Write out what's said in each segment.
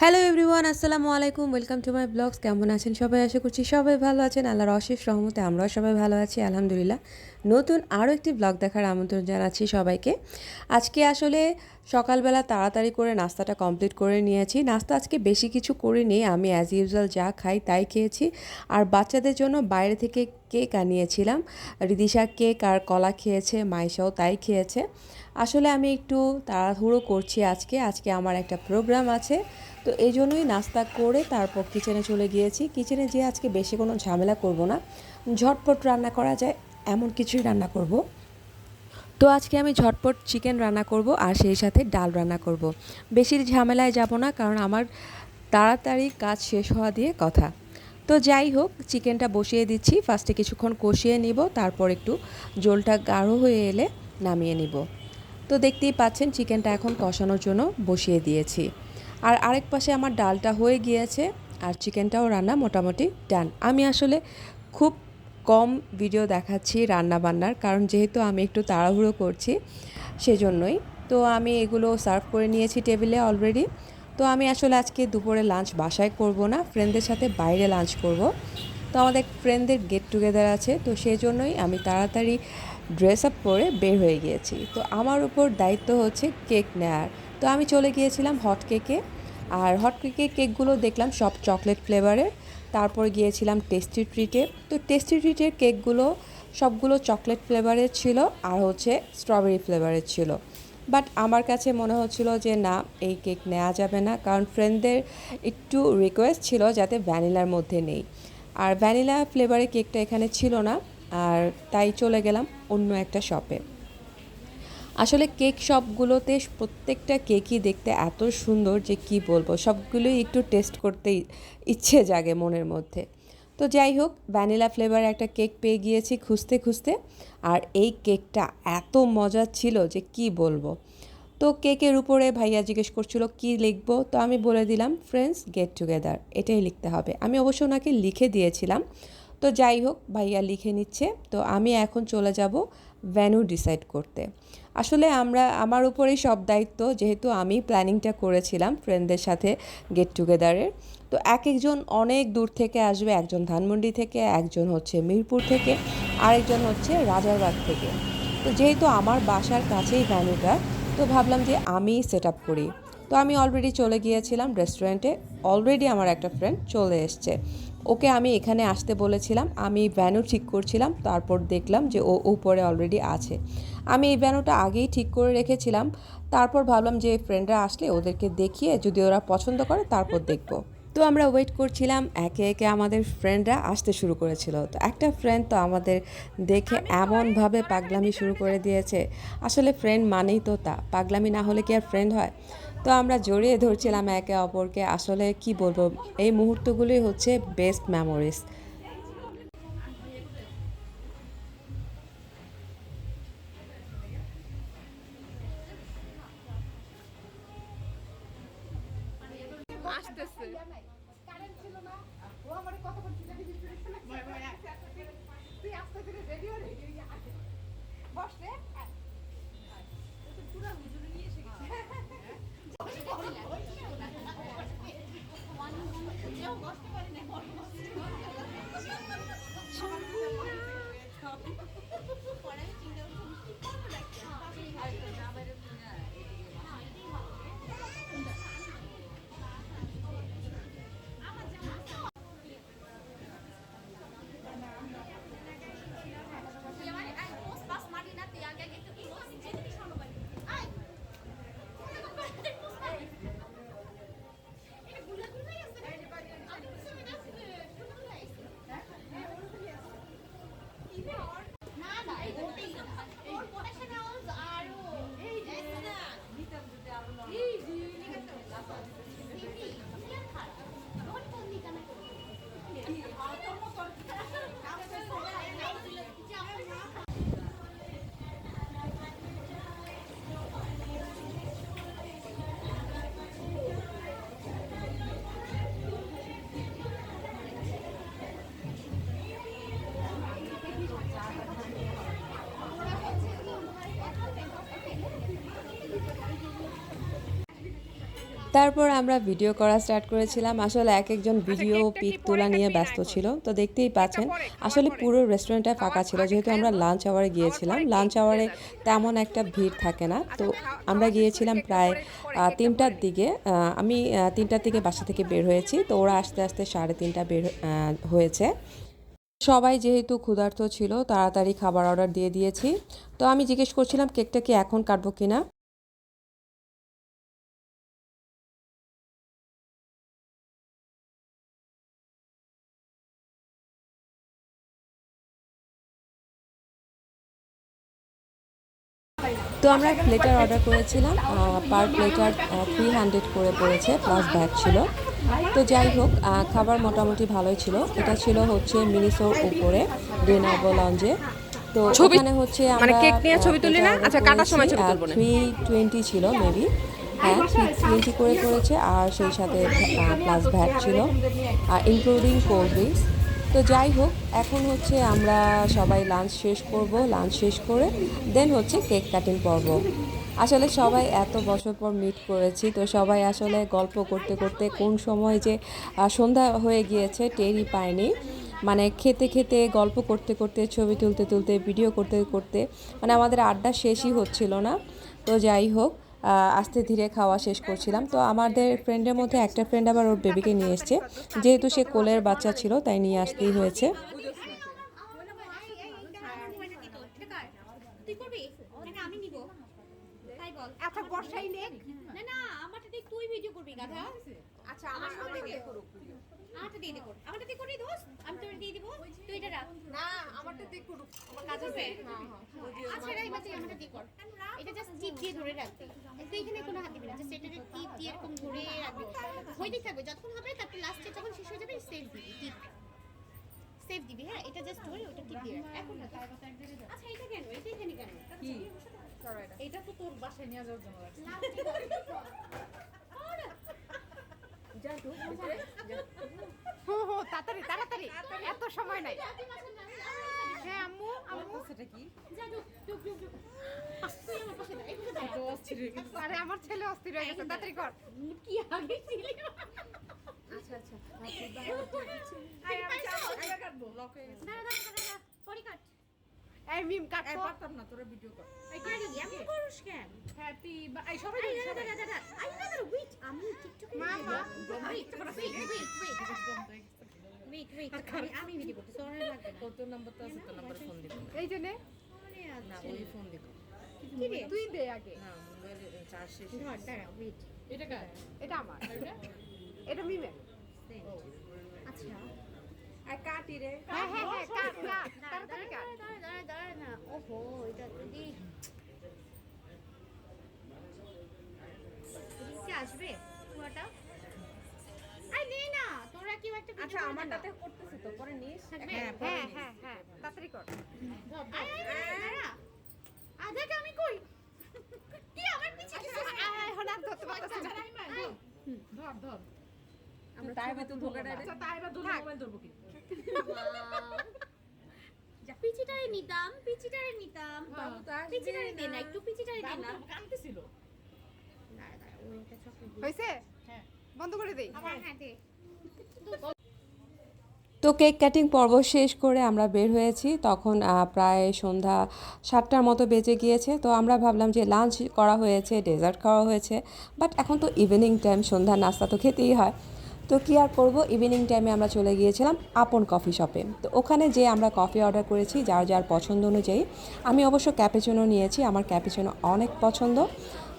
Hello everyone আসসালামু আলাইকুম welcome to my blogs কেমন আছেন সবাই? আশা করছি সবাই ভালো আছেন। আল্লাহর অশেষ রহমতে আমরাও সবাই ভালো আছি, আলহামদুলিল্লাহ। নতুন আরও একটি ব্লগ দেখার আমন্ত্রণ জানাচ্ছি সবাইকে। আজকে আসলে সকালবেলা তাড়াতাড়ি করে নাস্তাটা কমপ্লিট করে নিয়েছি। নাস্তা আজকে বেশি কিছু করিনি, আমি অ্যাজ ইউজুয়াল যা খাই তাই খেয়েছি। আর বাচ্চাদের জন্য বাইরে থেকে কেক আনিয়েছিলাম। রিদিশা কেক আর কলা খেয়েছে, মাইশাও তাই খেয়েছে। আসলে আমি একটু তাড়াহুড়ো করছি আজকে আজকে আমার একটা প্রোগ্রাম আছে। তো এই জন্যই নাস্তা করে তারপর কিচেনে চলে গিয়েছি। কিচেনে যেয়ে আজকে বেশি কোনো ঝামেলা করব না। ঝটপট রান্না করা যায়, এমন কিছুই রান্না করব। তো আজকে আমি ঝটপট চিকেন রান্না করব আর সেই সাথে ডাল রান্না করব। বেশি ঝামেলায় যাব না, কারণ আমার তাড়াতাড়ি কাজ শেষ হওয়া দিয়ে কথা। তো যাই হোক, চিকেনটা বসিয়ে দিচ্ছি। ফার্স্টে কিছুক্ষণ কষিয়ে নিব, তারপর একটু জলটা গাঢ় হয়ে এলে নামিয়ে নিব। তো দেখতেই পাচ্ছেন, চিকেনটা এখন কষানোর জন্য বসিয়ে দিয়েছি। আর আরেক পাশে আমার ডালটা হয়ে গিয়েছে, আর চিকেনটাও রান্না মোটামুটি ডান। আমি আসলে খুব কম ভিডিও দেখাচ্ছি রান্না বান্নার কারণ যেহেতু আমি একটু তাড়াহুড়ো করছি সেজন্যই। তো আমি এগুলো সার্ভ করে নিয়েছি টেবিলে অলরেডি তো আমি আসলে আজকে দুপুরে লাঞ্চ বাসায় করব না ফ্রেন্ডদের সাথে বাইরে লাঞ্চ করব। তো আমাদের ফ্রেন্ডদের গেট টুগেদার আছে, তো সেই জন্যই আমি তাড়াতাড়ি ড্রেস আপ করে বের হয়ে গিয়েছি। তো আমার উপর দায়িত্ব হচ্ছে কেক নেয়ার। তো আমি চলে গিয়েছিলাম হট কেকে আর হট কেকের কেকগুলো দেখলাম সব চকলেট ফ্লেভারের তারপর গিয়েছিলাম টেস্টি ট্রিটে তো টেস্টি ট্রিটের কেকগুলো সবগুলো চকলেট ফ্লেভারের ছিল আর হচ্ছে স্ট্রবেরি ফ্লেভারের ছিল। বাট আমার কাছে মনে হচ্ছিল যে না, এই কেক নেওয়া যাবে না। কারণ ফ্রেন্ডদের একটু রিকোয়েস্ট ছিল যাতে ভ্যানিলার মধ্যে নেই। আর ভ্যানিলা ফ্লেভারের কেকটা এখানে ছিল না। আর তাই চলে গেলাম অন্য একটা শপে আসলে কেক শপগুলোতে প্রত্যেকটা কেকই দেখতে এত সুন্দর যে কি বলব, সবগুলোই একটু টেস্ট করতে ইচ্ছে জাগে মনের মধ্যে। তো যাই হোক ভ্যানিলা ফ্লেভারের একটা কেক পেয়ে গিয়েছি খুঁজতে খুঁজতে, আর এই কেকটা এত মজার ছিল যে কি বলব। তো কেকের উপরে ভাইয়া জিজ্ঞেস করছিল, কি লিখব? তো আমি বলে দিলাম ফ্রেন্ডস গেট টুগেদার এটাই লিখতে হবে। আমি অবশ্য ওনাকে লিখে দিয়েছিলাম। তো যাই হোক, ভাইয়া লিখে নিচ্ছে। তো আমি এখন চলে যাব ভ্যানু ডিসাইড করতে। আসলে আমরা, আমার উপরেই সব দায়িত্ব, যেহেতু আমি প্ল্যানিংটা করেছিলাম ফ্রেন্ডদের সাথে গেট টুগেদারের তো এক একজন অনেক দূর থেকে আসবে, একজন ধানমন্ডি থেকে, একজন হচ্ছে মিরপুর থেকে, আরেকজন হচ্ছে রাজারবাগ থেকে। তো যেহেতু আমার বাসার কাছেই ভ্যানুটা, তো ভাবলাম যে আমি সেট আপ করি। তো আমি অলরেডি চলে গিয়েছিলাম রেস্টুরেন্টে অলরেডি আমার একটা ফ্রেন্ড চলে এসছে। ওকে আমি এখানে আসতে বলেছিলাম, আমি ভ্যানু ঠিক করছিলাম, তারপর দেখলাম যে ও উপরে অলরেডি আছে। আমি এই ভ্যানুটা আগেই ঠিক করে রেখেছিলাম, তারপর ভাবলাম যে ফ্রেন্ডরা আসলে ওদেরকে দেখিয়ে যদি ওরা পছন্দ করে তারপর দেখব। তো আমরা ওয়েট করছিলাম একে একে আমাদের ফ্রেন্ডরা আসতে শুরু করেছিল। তো একটা ফ্রেন্ড তো আমাদের দেখে এমনভাবে পাগলামি শুরু করে দিয়েছে। আসলে ফ্রেন্ড মানেই তো তা পাগলামি না হলে কি আর ফ্রেন্ড হয়? তো আমরা জড়িয়ে ধরছিলাম একে অপরকে। আসলে কি বলব এই মুহূর্তগুলোই হচ্ছে বেস্ট মেমোরিজ আসতেছে। তুই আস্তে করে রেডিও রেডিও আসে বসলে তারপর আমরা ভিডিও করা স্টার্ট করেছিলাম। আসলে এক একজন ভিডিও পিক তোলা নিয়ে ব্যস্ত ছিল। তো দেখতেই পাচ্ছেন আসলে পুরো। রেস্টুরেন্টটা ফাঁকা ছিল। যেহেতু আমরা লাঞ্চ আওয়ারে গিয়েছিলাম লাঞ্চ আওয়ারে তেমন একটা ভিড় থাকে না। তো আমরা গিয়েছিলাম প্রায় তিনটার দিকে। আমি তিনটার দিকে বাসা থেকে বের হয়েছি। তো ওরা আস্তে আস্তে সাড়ে তিনটা বের হয়েছে। সবাই যেহেতু ক্ষুধার্ত ছিল তাড়াতাড়ি খাবার অর্ডার দিয়ে দিয়েছি। তো আমি জিজ্ঞেস করছিলাম কেকটা কি এখন কাটবো কিনা? তো আমরা প্লেটার অর্ডার করেছিলাম পার প্লেটার থ্রি হান্ড্রেড করে পড়েছে প্লাস ব্যাগ ছিল। তো যাই হোক খাবার মোটামুটি ভালোই ছিল। এটা ছিল হচ্ছে মিনিসোর উপরে ডিনার্বো লঞ্জে তো ওখানে হচ্ছে মানে কেক নিয়ে ছবি তুললি না? আচ্ছা, কাটার সময় ছবি তুলবো না। থ্রি টোয়েন্টি ছিল মেবি হ্যাঁ থ্রি টোয়েন্টি করে করেছে আর সেই সাথে প্লাস ভ্যাট ছিল। ইনক্লুডিং কোল্ড ড্রিঙ্কস তো যাই হোক, এখন হচ্ছে আমরা সবাই লাঞ্চ শেষ করব লাঞ্চ শেষ করে দেন হচ্ছে কেক কাটিং পর্ব। আসলে সবাই এত বছর পর মিট করেছি, তো সবাই আসলে গল্প করতে করতে কোন সময় যে সন্ধ্যা হয়ে গিয়েছে টেরই পায়নি মানে খেতে খেতে, গল্প করতে করতে, ছবি তুলতে তুলতে ভিডিও করতে করতে মানে আমাদের আড্ডা শেষই হচ্ছিল না। তো যাই হোক আস্তে ধীরে খাওয়া শেষ করছিলাম। তো আমাদের ফ্রেন্ডের মধ্যে একটা ফ্রেন্ড আবার ওর বেবিকে নিয়ে এসছে। যেহেতু সে কোলের বাচ্চা ছিল, তাই নিয়ে আসতেই হয়েছে। আচ্ছা আমার করুক। আমারটা দিয়ে দে কর। আমারটা দিয়ে করি দোস্ত আমি তোর দিয়ে দিব? তুই এটা রাখ। না আমারটা দিয়ে করুক। আমার কাজ হ্যাঁ হ্যাঁ আচ্ছা রাইবা তুই আমারটা দিয়ে কর। এটা জাস্ট টিপ দিয়ে ধরে রাখবি তুই এখানে কোনো হাত দিবি না। জাস্ট এটা টিপ দিয়ে এরকম ধরে রাখবি হইতে থাকবে। যতক্ষণ হবে তারপর লাস্টে যখন শেষ হয়ে যাবে সেভ দিবি টিপ সেভ দিবি হ্যাঁ? এটা জাস্ট ধরে ওটা টিপ দিয়ে এখন না আচ্ছা এটা কেন? এটা এখানে কেন? কি? এটা তো তোর বাসায় নিয়ে যাওয়ার জন্য রাখছি। হো হো তাড়াতাড়ি তাড়াতাড়ি এত সময় নাই হ্যাঁ আম্মু আম্মু সেটা কি আরে আমার ছেলে অস্থির হয়ে গেছে তাড়াতাড়ি কর কি আগে ছিলি আচ্ছা আচ্ছা দাঁড়া দাঁড়া দাঁড়া পরি কাট এই মিম কাট এই পারতাম না তোরা ভিডিও কর। এই কাট দিবি এমন করিস কেন? হ্যাপি এই সবাই দাঁড়া সবাই। দাঁড়া দাঁড়া আই না দাঁড়া ওয়েট আমি টিকটকে মামা। Wait wait wait wait wait আমি আমি ভিডিও করতে সরে লাগবে না। তোর নাম্বার তো আছে তোর নাম্বারে ফোন দিব। এই জন্য? না ওই ফোন দিব। কি রে? তুই দে আগে। না মোবাইলে চার্জ শেষ ধর দাঁড়া ওয়েট এটা কার? এটা আমার। এটা? মিমের। আচ্ছা। আর কাটি রে। হ্যাঁ হ্যাঁ হ্যাঁ কাট কাট তাড়াতাড়ি কাট। দাঁড়া দাঁড়া দাঁড়া না ওহো এটা কি আসবে পুরোটা আই নে না তোরা কেউ একটা আচ্ছা আমারটাতে করতেছি তো পরে নিস। হ্যাঁ হ্যাঁ হ্যাঁ হ্যাঁ। তাড়াতাড়ি কর। দাঁড়া। আধাটা আমি কই। কি আমার পিছে ধরতে পারতেছি না। ধর ধর। আমরা তাই বা তো ধোকা দেয় আচ্ছা তাই বা মোবাইল ধরবো কি? যা পিচিটারে নিতাম পিচিটারে নিতাম। তো পিচিটারে দে না না। একটু পিচিটারে দে না। হয়েছে? হ্যাঁ। বন্ধ করে দেই হ্যাঁ হ্যাঁ দে। তো কেক কাটিং পর্ব শেষ করে আমরা বের হয়েছি। তখন প্রায় সন্ধ্যা সাতটার মতো বেজে গিয়েছে। তো আমরা ভাবলাম যে লাঞ্চ করা হয়েছে ডেজার্ট খাওয়া হয়েছে। বাট এখন তো ইভিনিং টাইম সন্ধ্যা নাস্তা তো খেতেই হয়। তো কী আর করব? ইভিনিং টাইমে আমরা চলে গিয়েছিলাম আপন কফি শপে তো ওখানে যে আমরা কফি অর্ডার করেছি, যার যার পছন্দ অনুযায়ী, আমি অবশ্য ক্যাপেচিনো নিয়েছি, আমার ক্যাপেচিনো অনেক পছন্দ।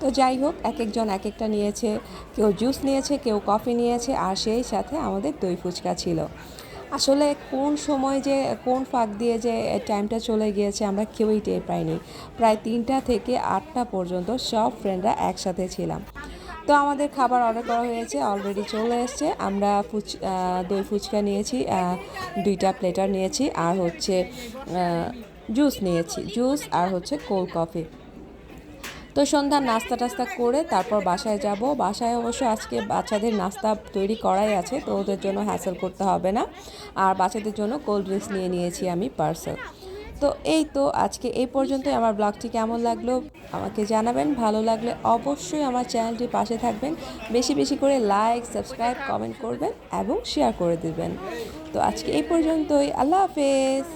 তো যাই হোক এক একজন এক একটা নিয়েছে, কেউ জুস নিয়েছে, কেউ কফি নিয়েছে, আর সেই সাথে আমাদের দই ফুচকা ছিল। আসলে কোন সময় যে, কোন ফাঁক দিয়ে যে টাইমটা চলে গিয়েছে, আমরা কেউই টের পাইনি। প্রায় তিনটা থেকে আটটা পর্যন্ত সব ফ্রেন্ডরা একসাথে ছিলাম। তো আমাদের খাবার অর্ডার করা হয়েছে অলরেডি চলে এসছে। আমরা ফুচ দই ফুচকা নিয়েছি দুইটা প্লেটার নিয়েছি, আর হচ্ছে জুস নিয়েছি জুস আর হচ্ছে কোল্ড কফি তো সন্ধ্যার নাস্তা টাস্তা করে তারপর বাসায় যাব। বাসায় অবশ্য আজকে বাচ্চাদের নাস্তা তৈরি করাই আছে, তো ওদের জন্য হ্যাসেল করতে হবে না। আর বাচ্চাদের জন্য কোল্ড ড্রিঙ্কস নিয়ে নিয়েছি আমি পার্সেল তো এই তো আজকে এই পর্যন্তই। আমার ব্লগটি কেমন লাগল আমাকে জানাবেন। ভালো লাগলে অবশ্যই আমার চ্যানেলটির পাশে থাকবেন। বেশি বেশি করে লাইক সাবস্ক্রাইব কমেন্ট করবেন এবং শেয়ার করে দেবেন। তো আজকে এই পর্যন্তই। আল্লাহ হাফেজ।